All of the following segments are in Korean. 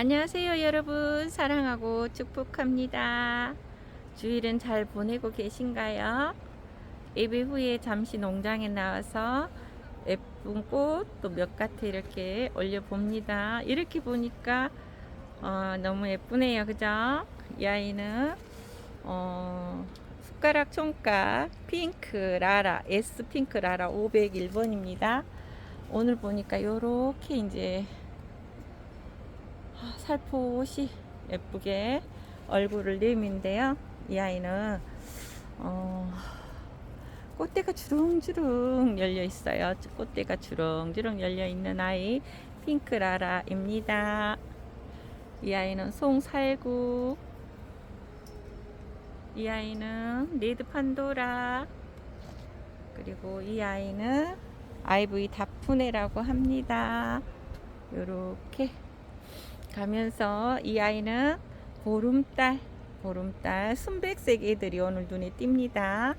안녕하세요 여러분. 사랑하고 축복합니다. 주일은 잘 보내고 계신가요? 예배 후에 잠시 농장에 나와서 예쁜 꽃 또 몇 가트 이렇게 올려봅니다. 이렇게 보니까 어, 너무 예쁘네요. 그죠? 이 아이는 어, 숟가락 총각 핑크 라라 S 핑크 라라 501번입니다. 오늘 보니까 요렇게 이제 아, 살포시 예쁘게 얼굴을 내민데요. 이 아이는 어, 꽃대가 주렁주렁 열려 있어요. 꽃대가 주렁주렁 열려 있는 아이 핑크라라입니다. 이 아이는 송살구. 이 아이는 레드 판도라. 그리고 이 아이는 아이브이 다푸네라고 합니다. 요렇게 가면서 이 아이는 보름달, 보름달 순백색 애들이 오늘 눈에 띕니다.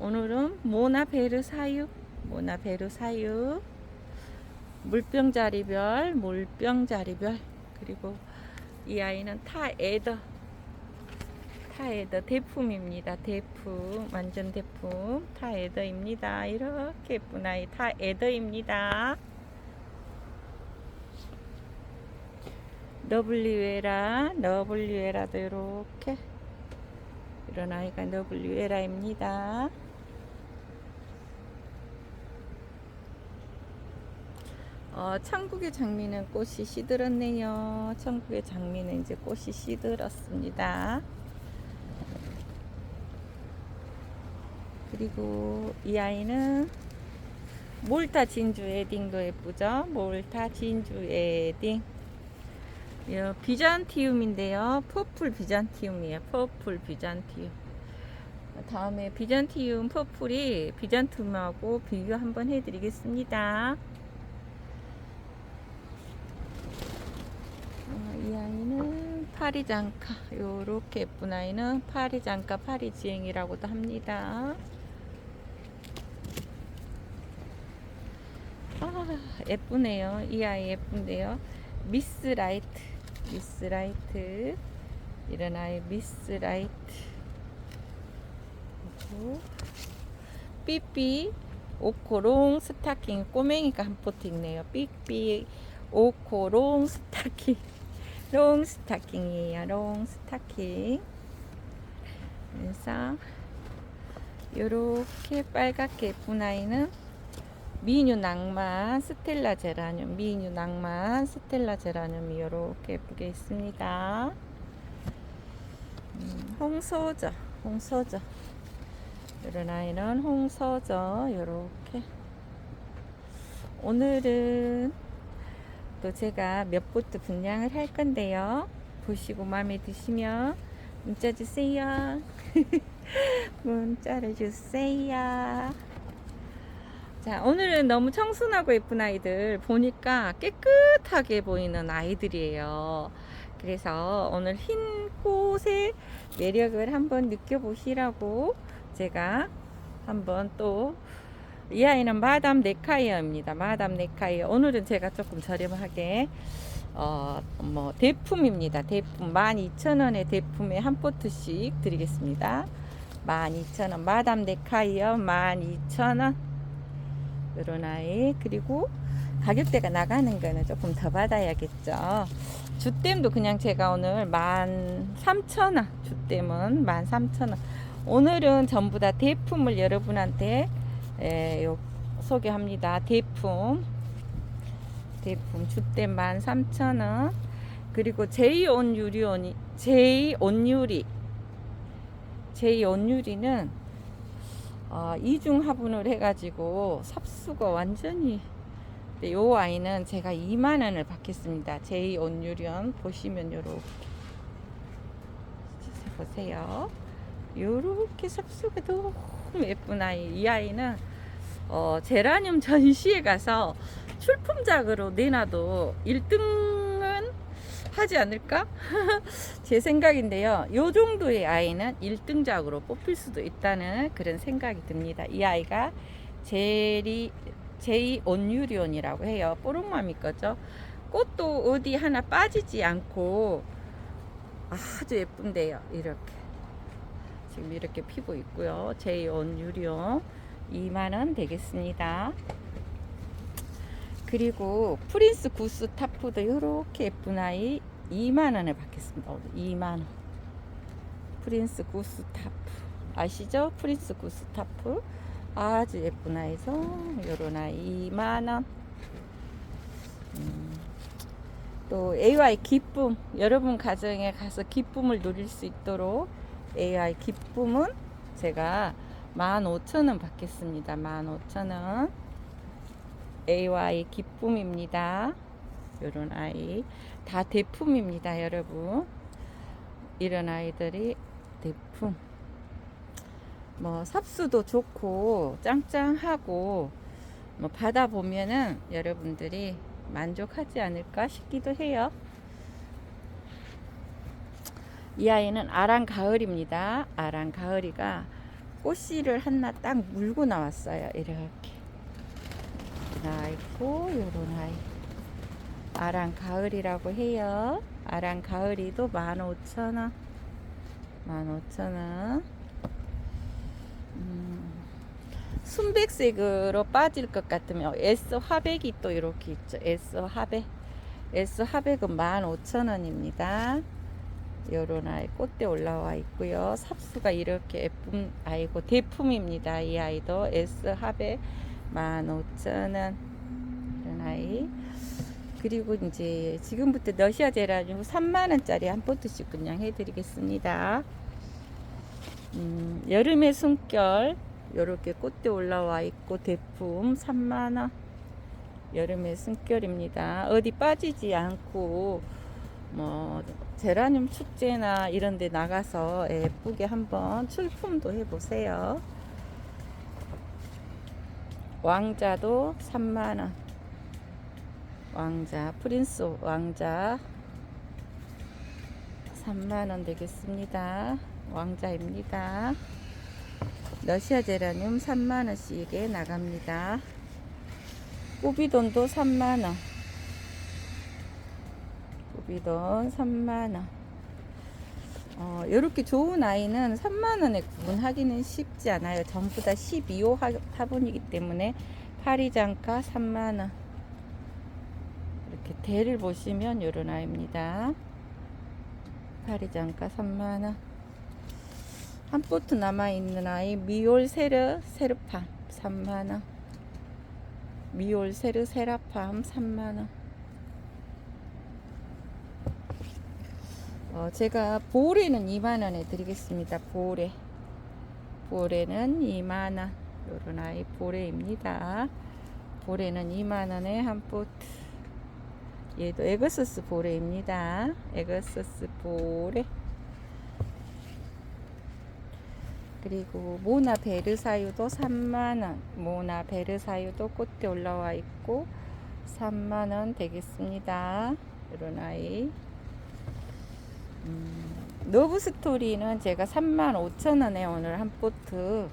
오늘은 모나베르 사육, 모나베르 사육, 물병 자리별, 물병 자리별, 그리고 이 아이는 타에더, 타에더 대품입니다. 대품, 완전 대품, 타에더입니다. 이렇게 예쁜 아이 타에더입니다. 너블리웨라, 너블리웨라도 이렇게 이런 아이가 너블리웨라입니다. 어, 천국의 장미는 꽃이 시들었네요. 천국의 장미는 이제 꽃이 시들었습니다. 그리고 이 아이는 몰타 진주 에딩도 예쁘죠? 몰타 진주 에딩. 요 비잔티움인데요. 퍼플 비잔티움이에요. 퍼플 비잔티움. 다음에 비잔티움 퍼플이 비잔티움하고 비교 한번 해드리겠습니다. 어, 이 아이는 파리장카. 요렇게 예쁜 아이는 파리장카 파리지행이라고도 합니다. 아, 예쁘네요. 이 아이 예쁜데요. 미스 라이트. 미스 라이트 아이 미스 라이트 삐삐 오코롱 스타킹 꼬맹이가 한 포트 있네요. 삐삐 오코롱 스타킹. 롱 스타킹이에요. 롱 스타킹. 그래서 요렇게 빨갛게 예쁜 아이는 미뉴 낭만 스텔라 제라늄 미뉴 낭만 스텔라 제라늄이 이렇게 예쁘게 있습니다. 음, 홍서저 홍서저. 이런 아이는 홍서저 이렇게. 오늘은 또 제가 몇 보트 분양을 할 건데요. 보시고 마음에 드시면 문자 주세요. 문자를 주세요 자, 오늘은 너무 청순하고 예쁜 아이들 보니까 깨끗하게 보이는 아이들이에요. 그래서 오늘 흰 꽃의 매력을 한번 느껴보시라고 제가 한번 또 이 아이는 마담 네카이어입니다. 마담 네카이어. 오늘은 제가 조금 저렴하게 어, 뭐 대품입니다. 대품 12,000원의 대품에 한 포트씩 드리겠습니다. 12,000원. 마담 네카이어 12,000원. 이런 아이. 그리고 가격대가 나가는 거는 조금 더 받아야겠죠. 주댐도 그냥 제가 오늘 13,000원 주댐은 13,000원. 오늘은 전부 다 대품을 여러분한테 에, 요, 소개합니다. 대품. 대품. 주댐 13,000원. 그리고 제이 온유리 제이 온유리. 제이 온유리는 어, 이중 화분을 해가지고 삽수가 완전히. 네, 요 아이는 제가 2만 원을 받겠습니다. 제이 온유련 보시면 요렇게 보세요. 요렇게 삽수가 너무 예쁜 아이. 이 아이는 어, 제라늄 전시에 가서 출품작으로 내놔도 1등은 하지 않을까? 제 생각인데요. 요 정도의 아이는 1등작으로 뽑힐 수도 있다는 그런 생각이 듭니다. 이 아이가 제리, 제이 온유리온이라고 해요. 뽀록마미 거죠. 꽃도 어디 하나 빠지지 않고 아주 예쁜데요. 이렇게 지금 이렇게 피고 있고요. 제이 온 유리용 2만원 되겠습니다. 그리고 프린스 구스 타프도 이렇게 예쁜 아이 2만원에 받겠습니다. 오늘 2만원. 프린스 구스 타프. 아시죠? 프린스 구스 타프. 아주 예쁜 아이죠. 요런 아이 2만원. 음, 또 AI 기쁨. 여러분 가정에 가서 기쁨을 누릴 수 있도록 AI 기쁨은 제가 15,000원 받겠습니다. 15,000원. AY 기쁨입니다. 이런 아이 다 대품입니다, 여러분. 이런 아이들이 대품. 뭐 삽수도 좋고 짱짱하고 뭐 받아 보면은 여러분들이 만족하지 않을까 싶기도 해요. 이 아이는 아랑 가을입니다. 아랑 가을이가 꽃씨를 하나 딱 물고 나왔어요. 이렇게. 아이고 요런 아이. 아랑 가을이라고 해요. 아랑 가을이도 15,000원. 15,000원. 음, 순백색으로 빠질 것 같으면 S 화백이 또 이렇게 있죠. S 화백. S 화백은 15,000원입니다. 요런 아이 꽃대 올라와 있고요. 삽수가 이렇게 예쁜 아이고 대품입니다. 이 아이도 S 화백 15,000원. 이런 아이. 그리고 이제 지금부터 러시아 제라늄 3만원짜리 한 포트씩 그냥 해드리겠습니다. 음, 여름의 숨결. 이렇게 꽃대 올라와 있고 대품 3만원. 여름의 숨결입니다. 어디 빠지지 않고 뭐 제라늄 축제나 이런 데 나가서 예쁘게 한번 출품도 해보세요 왕자도 3만원. 왕자 프린스 왕자. 3만원 되겠습니다. 왕자입니다. 러시아 제라늄 3만원씩에 나갑니다. 꾸비돈도 3만원. 꾸비돈 3만원 어, 이렇게 좋은 아이는 3만원에 구분하기는 쉽지 않아요. 전부 다 12호 화분이기 때문에 파리장가 3만원. 이렇게 대를 보시면 이런 아이입니다. 파리장가 3만원. 한 포트 남아있는 아이 미올 세르 세르팜 3만원. 미올 세르 세라팜 3만원. 어, 제가 보레는 2만원에 드리겠습니다. 보레. 보레는 2만원. 요런 아이 보레입니다. 보레는 2만원에 한 포트. 얘도 에그소스 보레입니다. 에그소스 보레. 그리고 모나 베르사유도 3만원. 모나 베르사유도 꽃대 올라와 있고 3만원 되겠습니다. 이런 아이. 음, 너브 스토리는 제가 35,000원에 오늘 한 포트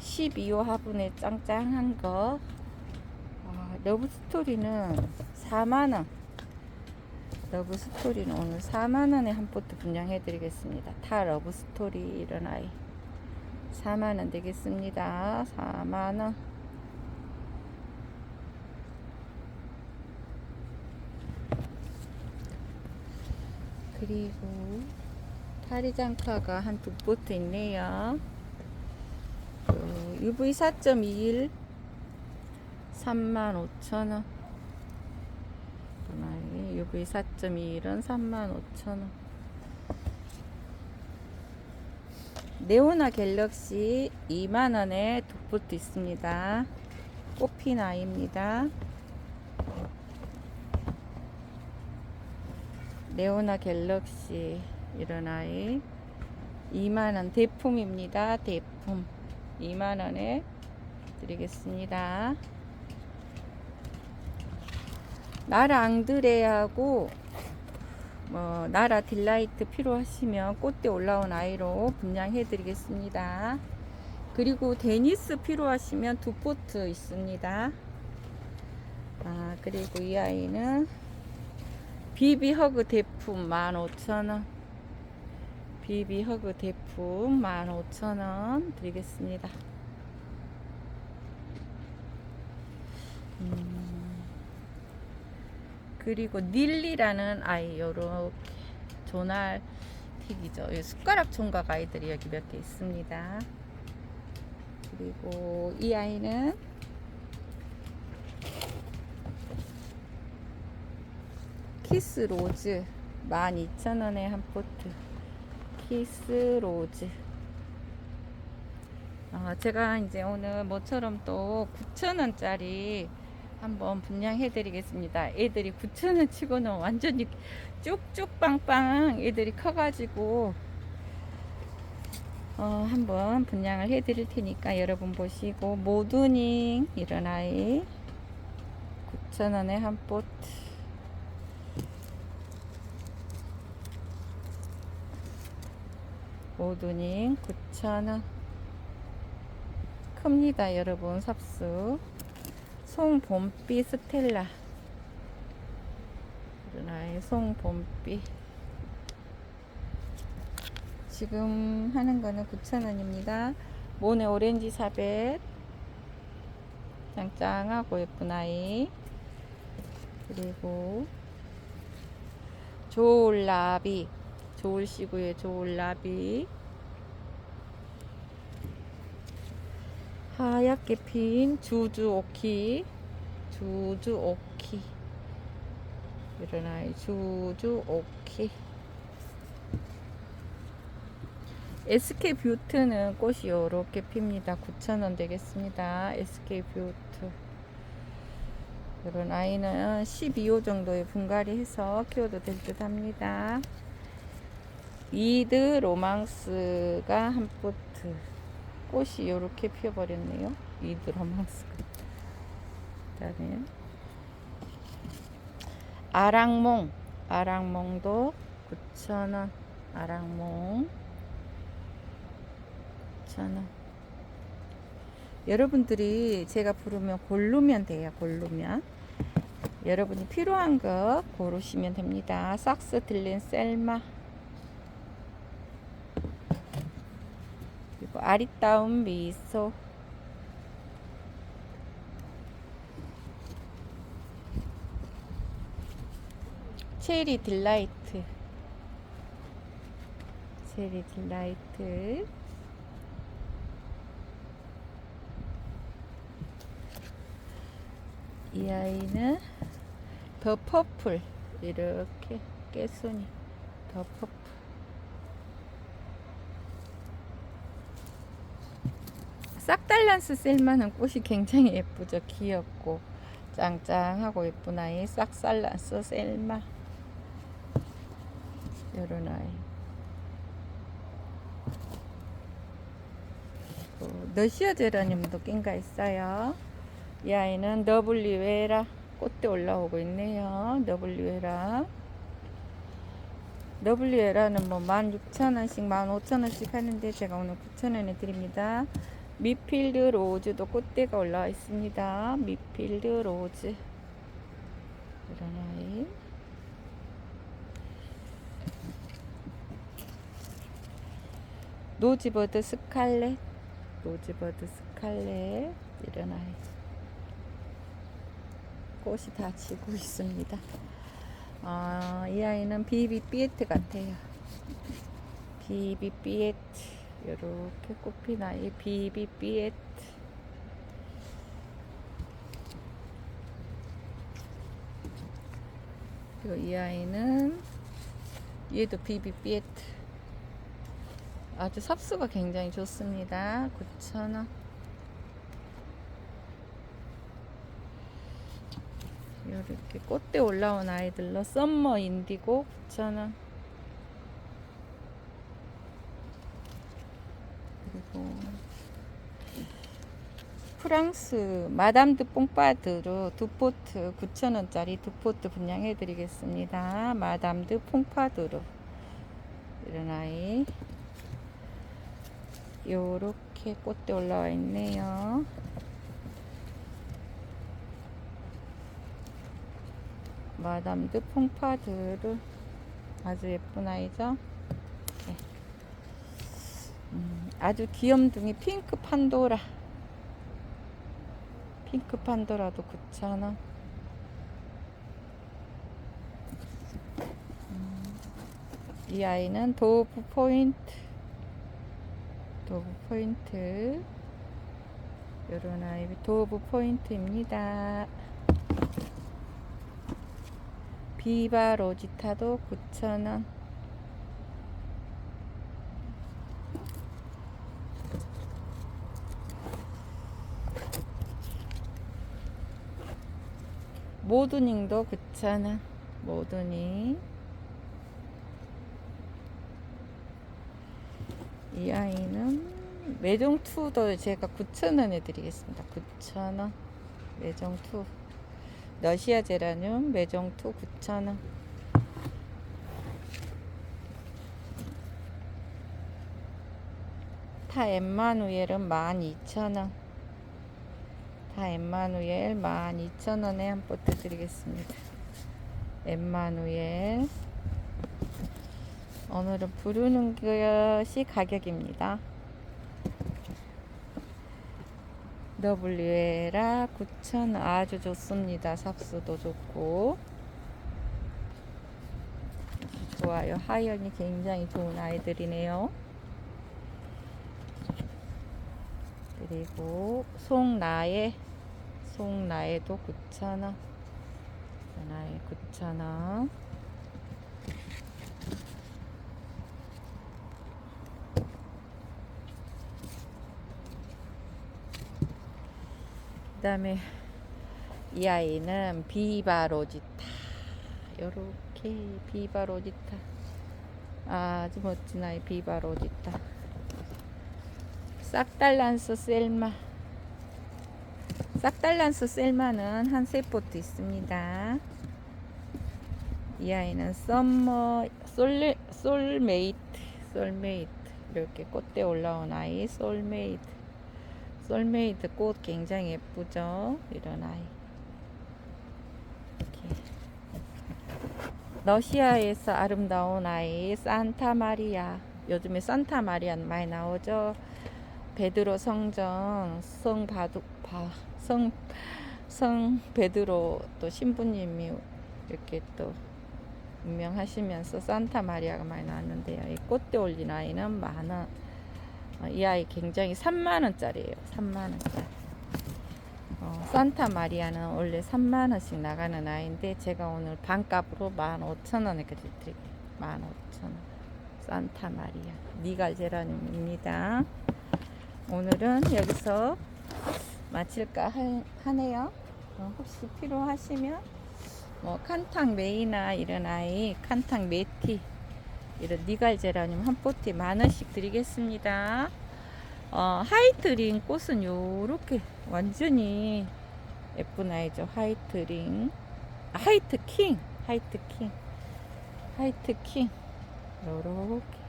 12호 화분에 짱짱한 거. 아, 러브 스토리는 4만원. 러브 스토리는 오늘 4만원에 한 포트 분양해 드리겠습니다. 다 러브 스토리 이런 아이. 4만원 되겠습니다. 4만원 그리고 파리장카가 한두 포트 있네요. 그 UV 4.21 35,000원. UV 4.21은 35,000원. 네오나 갤럭시 2만원에 두 포트 있습니다. 꽃핀 아이입니다. 네오나 갤럭시 이런 아이 2만원 대품입니다. 대품. 2만원에 드리겠습니다. 나라 앙드레하고 뭐 나라 딜라이트 필요하시면 꽃대 올라온 아이로 분양해 드리겠습니다. 그리고 데니스 필요하시면 두 포트 있습니다. 아 그리고 이 아이는 비비허그 대품 15,000원. 비비허그 대품 15,000원 드리겠습니다. 음, 그리고 닐리라는 아이 요렇게 조날 틱이죠. 이 숟가락 총각 아이들이 여기 몇 개 있습니다. 그리고 이 아이는 키스 로즈. 12,000원에 한 포트. 키스 로즈. 어, 제가 이제 오늘 모처럼 또 9,000원짜리 한번 분양해 드리겠습니다. 애들이 9,000원 치고는 완전히 쭉쭉 빵빵 애들이 커가지고 어, 한번 분양을 해 드릴 테니까 여러분 보시고 모두닝 이런 아이. 9,000원에 한 포트 모두닝 9,000원. 큽니다 여러분. 삽수. 송봄비 스텔라. 아이 송봄비. 지금 하는 거는 9,000원입니다. 모네 오렌지 사벳 짱짱하고 예쁜 아이. 그리고 조울라비 조울시구의 조울라비. 하얗게 핀 주주오키 주주오키. 이런 아이 주주오키. SK 뷰트는 꽃이 이렇게 핍니다. 9,000원 되겠습니다. SK 뷰트. 이런 아이는 12호 정도의 분갈이 해서 키워도 될 듯 합니다 이드 로망스가 한 포트. 꽃이 이렇게 피어버렸네요. 이드 로망스가. 그다음에 아랑몽. 아랑몽도 9,000원. 아랑몽. 9,000원. 여러분들이 제가 부르면 고르면 돼요 고르면. 여러분이 필요한 거 고르시면 됩니다. 삭스 들린 셀마 그리고 아리따운 미소. 체리 딜라이트. 체리 딜라이트. 이 아이는 더 퍼플. 이렇게 깨순이. 더 퍼플 싹달란스 쓸만한 꽃이 굉장히 예쁘죠. 귀엽고 짱짱하고 예쁜 아이 싹살란스 셀마. 요런 아이. 그 너시어 제라늄도 낀가 있어요. 이 아이는 너블리웨라 꽃대 올라오고 있네요. 너블리웨라. 너블리웨라는 뭐 16,000원씩 15,000원씩 하는데 제가 오늘 9,000원에 드립니다 미필드 로즈도 꽃대가 올라와 있습니다. 미필드 로즈. 이런 아이. 노지버드 스칼렛. 노지버드 스칼렛. 이런 아이. 꽃이 다 지고 있습니다. 아, 이 아이는 비비 삐에트 같아요. 비비 삐에트. 이렇게 꽃핀 아이 비비비엣. 그리고 이 아이는 얘도 비비비엣. 아주 삽수가 굉장히 좋습니다. 9,000원. 이렇게 꽃대 올라온 아이들로 썸머 인디고 9,000원 그리고 프랑스 마담 드 뽕파드로 두 포트 9,000원짜리 두 포트 분양해 드리겠습니다. 마담 드 뽕파드로 이런 아이 요렇게 꽃대 올라와 있네요. 마담 드 퐁파드르 아주 예쁜 아이죠. 네. 음, 아주 귀염둥이 핑크 판도라. 핑크 판도라도 9,000원. 음, 이 아이는 도브 포인트. 도브 포인트. 요런 아이 도브 포인트입니다. 비바 로지타도 9,000원. 모드닝도 9,000원. 모드닝. 이 아이는 매종 2도 제가 9,000원에 드리겠습니다. 9,000원. 매종 2. 러시아 제라늄 매종 2 9,000원. 타 엠마누엘은 12,000원. 타 엠마누엘 12,000원에 한 포트 드리겠습니다. 엠마누엘. 오늘은 부르는 것이 가격입니다. WLA 9,000원 아주 좋습니다. 삽수도 좋고 좋아요. 하연이 굉장히 좋은 아이들이네요. 그리고 송나의 송나의도 9,000원 나의 9,000원 그 다음에 이 아이는 비바로지타. 요렇게 비바로지타. 아주 멋진 아이 비바로지타. 싹달란스 셀마 싹달란스 셀마는 한 세 포트 있습니다 이 아이는 썸머 솔, 솔메이트 솔메이트 이렇게 꽃대 올라온 아이 솔메이트 솔메이트 꽃 굉장히 예쁘죠? 이런 아이. 이렇게. 러시아에서 아름다운 아이 산타 마리아. 요즘에 산타 마리아 많이 나오죠? 베드로 성전 성 바두 바, 성, 성 베드로 또 신부님이 이렇게 또 유명하시면서 산타 마리아가 많이 나왔는데요. 이 꽃대 올린 아이는 만원. 어, 이 아이 굉장히 3만 원짜리예요. 3만 원짜리. 어, 산타 마리아는 원래 3만 원씩 나가는 아이인데 제가 오늘 반값으로 15,000원에까지 드릴게요. 15,000원. 산타 마리아. 니갈 제라늄입니다 오늘은 여기서 마칠까 하, 하네요 어, 혹시 필요하시면 뭐 칸탕 메이나 이런 아이 칸탕 메티 이런 니갈제라늄 한 포트에 만 원씩 드리겠습니다. 어, 하이트링 꽃은 요렇게 완전히 예쁜 아이죠. 하이트링. 아, 하이트 킹. 하이트 킹. 하이트 킹. 요렇게.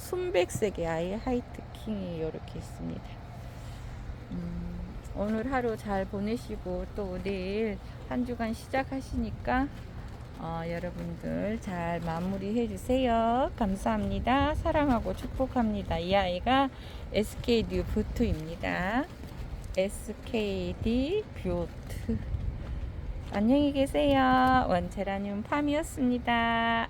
순백색의 아이 하이트 킹이 요렇게 있습니다. 음, 오늘 하루 잘 보내시고 또 내일 한 주간 시작하시니까 어, 여러분들 잘 마무리해 주세요. 감사합니다. 사랑하고 축복합니다. 이 아이가 SKD 뷰트입니다. SKD 뷰트. 안녕히 계세요. 원체라늄 팜이었습니다.